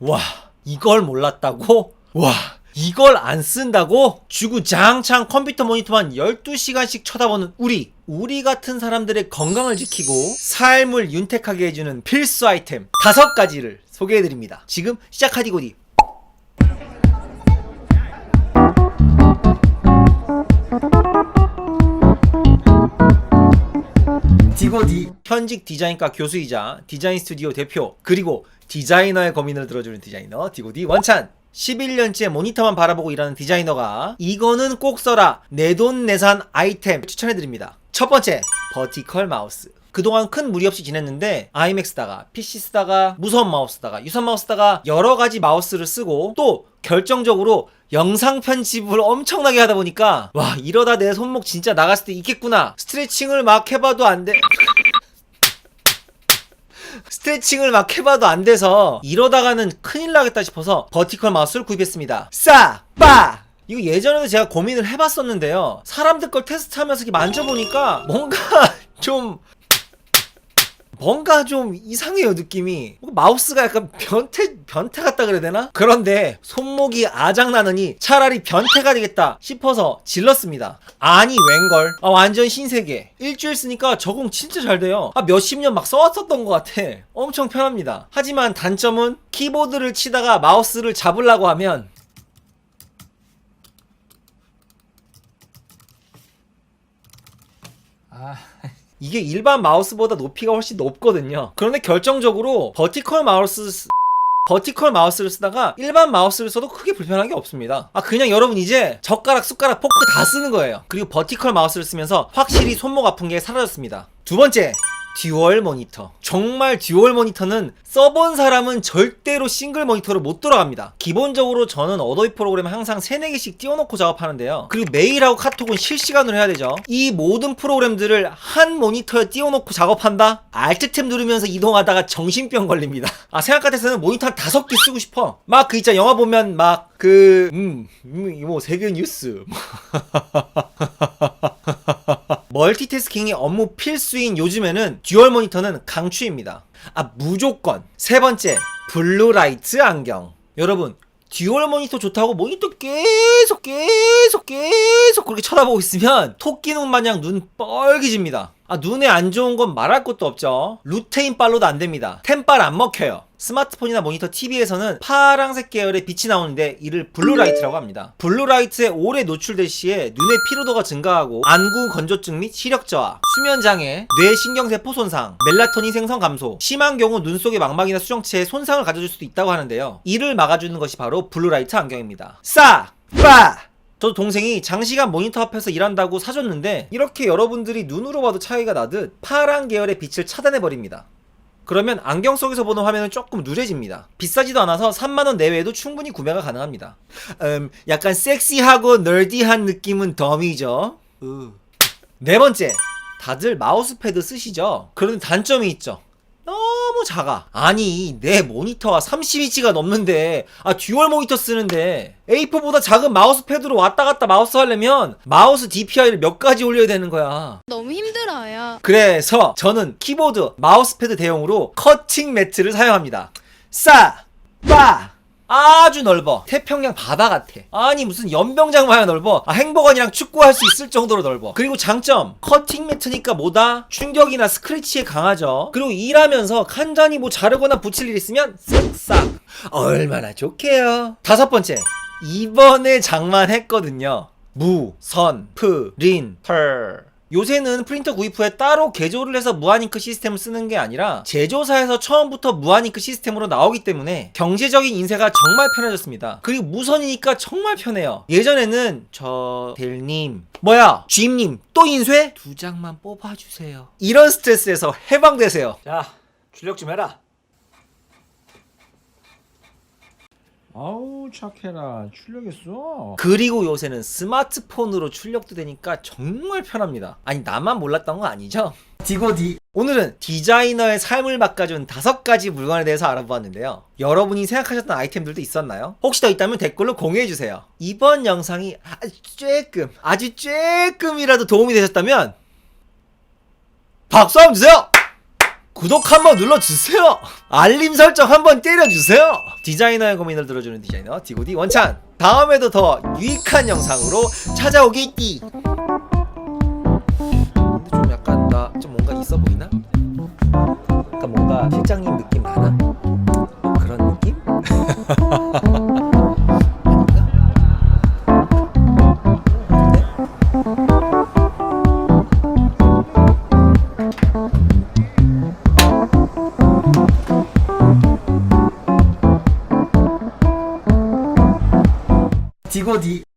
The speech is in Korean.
와, 이걸 몰랐다고? 와, 이걸 안 쓴다고? 주구장창 컴퓨터 모니터만 12시간씩 쳐다보는 우리. 우리 같은 사람들의 건강을 지키고 삶을 윤택하게 해주는 필수 아이템 다섯 가지를 소개해드립니다. 지금 시작하디고디. 디고디 현직 디자인과 교수이자 디자인 스튜디오 대표 그리고 디자이너의 고민을 들어주는 디자이너 디고디 원찬. 11년째 모니터만 바라보고 일하는 디자이너가 이거는 꼭 써라. 내돈 내산 아이템 추천해드립니다. 첫 번째 버티컬 마우스. 그동안 큰 무리 없이 지냈는데 아이맥 쓰다가 PC 쓰다가 무선 마우스 쓰다가 유선 마우스 쓰다가 여러 가지 마우스를 쓰고 또 결정적으로 영상 편집을 엄청나게 하다 보니까 와 이러다 내 손목 진짜 나갔을 때 있겠구나. 스트레칭을 막 해봐도 안 돼. 스트레칭을 막 해봐도 안 돼서 이러다가는 큰일 나겠다 싶어서 버티컬 마우스를 구입했습니다. 싸! 빠! 이거 예전에도 제가 고민을 해봤었는데요. 사람들 걸 테스트하면서 만져보니까 뭔가 좀 뭔가 좀 이상해요 느낌이. 마우스가 약간 변태 변태 같다 그래야 되나? 그런데 손목이 아작나느니 차라리 변태가 되겠다 싶어서 질렀습니다. 아니 웬걸? 아 완전 신세계. 일주일 쓰니까 적응 진짜 잘 돼요. 아 몇십 년 막 써왔었던 것 같아. 엄청 편합니다. 하지만 단점은 키보드를 치다가 마우스를 잡으려고 하면 이게 일반 마우스보다 높이가 훨씬 높거든요. 그런데 결정적으로 버티컬 마우스 쓰- 버티컬 마우스를 쓰다가 일반 마우스를 써도 크게 불편한 게 없습니다. 아 그냥 여러분 이제 젓가락, 숟가락, 포크 다 쓰는 거예요. 그리고 버티컬 마우스를 쓰면서 확실히 손목 아픈 게 사라졌습니다. 두 번째. 듀얼 모니터. 정말 듀얼 모니터는 써본 사람은 절대로 싱글 모니터로 못 돌아갑니다. 기본적으로 저는 어도비 프로그램 항상 3, 4개씩 띄워놓고 작업하는데요. 그리고 메일하고 카톡은 실시간으로 해야 되죠. 이 모든 프로그램들을 한 모니터에 띄워놓고 작업한다? 알트탭 누르면서 이동하다가 정신병 걸립니다. 아, 생각 같아서는 모니터 한 다섯 개 쓰고 싶어. 막 그 있잖아. 영화 보면 막 그, 음, 음, 뭐, 세계 뉴스. 멀티태스킹이 업무 필수인 요즘에는 듀얼 모니터는 강추입니다. 아, 무조건. 세 번째, 블루라이트 안경. 여러분, 듀얼 모니터 좋다고 모니터 계속 계속 계속 그렇게 쳐다보고 있으면 토끼 눈 마냥 눈 뻘개집니다. 아, 눈에 안 좋은 건 말할 것도 없죠. 루테인 빨로도 안 됩니다. 템빨 안 먹혀요. 스마트폰이나 모니터 TV에서는 파랑색 계열의 빛이 나오는데 이를 블루라이트라고 합니다. 블루라이트에 오래 노출될 시에 눈의 피로도가 증가하고 안구 건조증 및 시력 저하, 수면 장애, 뇌 신경세포 손상, 멜라토닌 생성 감소, 심한 경우 눈 속의 망막이나 수정체에 손상을 가져줄 수도 있다고 하는데요. 이를 막아주는 것이 바로 블루라이트 안경입니다. 싸! 빠! 저도 동생이 장시간 모니터 앞에서 일한다고 사줬는데 이렇게 여러분들이 눈으로 봐도 차이가 나듯 파란 계열의 빛을 차단해버립니다. 그러면 안경 속에서 보는 화면은 조금 누래집니다. 비싸지도 않아서 3만원 내외에도 충분히 구매가 가능합니다. 음, 약간 섹시하고 널디한 느낌은 덤이죠. 으. 네 번째. 다들 마우스패드 쓰시죠? 그런데 단점이 있죠. 작아. 아니, 내 모니터가 30인치가 넘는데, 아, 듀얼 모니터 쓰는데, A4보다 작은 마우스 패드로 왔다 갔다 마우스 하려면, 마우스 DPI를 몇 가지 올려야 되는 거야. 너무 힘들어요. 그래서 저는 키보드, 마우스 패드 대용으로 커팅 매트를 사용합니다. 싸, 빠, 아주 넓어. 태평양 바다 같아. 아니 무슨 연병장 마냥 넓어. 아, 행복원이랑 축구할 수 있을 정도로 넓어. 그리고 장점 커팅 매트니까 뭐다 충격이나 스크래치에 강하죠. 그리고 일하면서 간단히 뭐 자르거나 붙일 일 있으면 쓱싹 얼마나 좋게요. 다섯 번째 이번에 장만했거든요. 무, 선, 프, 린, 털. 요새는 프린터 구입 후에 따로 개조를 해서 무한잉크 시스템을 쓰는 게 아니라 제조사에서 처음부터 무한잉크 시스템으로 나오기 때문에 경제적인 인쇄가 정말 편해졌습니다. 그리고 무선이니까 정말 편해요. 예전에는 저 델님 뭐야 쥐님 또 인쇄? 두 장만 뽑아주세요. 이런 스트레스에서 해방되세요. 자 출력 좀 해라. 아우 착해라 출력했어 그리고 요새는 스마트폰으로 출력도 되니까 정말 편합니다. 아니 나만 몰랐던 거 아니죠? 디고디 오늘은 디자이너의 삶을 바꿔준 다섯 가지 물건에 대해서 알아보았는데요. 여러분이 생각하셨던 아이템들도 있었나요? 혹시 더 있다면 댓글로 공유해주세요. 이번 영상이 아주 쬐끔 아주 쬐끔이라도 도움이 되셨다면 박수 한번 주세요! 구독 한번 눌러주세요. 알림 설정 한번 때려주세요. 디자이너의 고민을 들어주는 디자이너 디고디 원찬. 다음에도 더 유익한 영상으로 찾아오겠디. 근데 좀 약간 나 좀 뭔가 있어 보이나? 약간 뭔가 실장님 느낌 나나? 뭐 그런 느낌? 디고디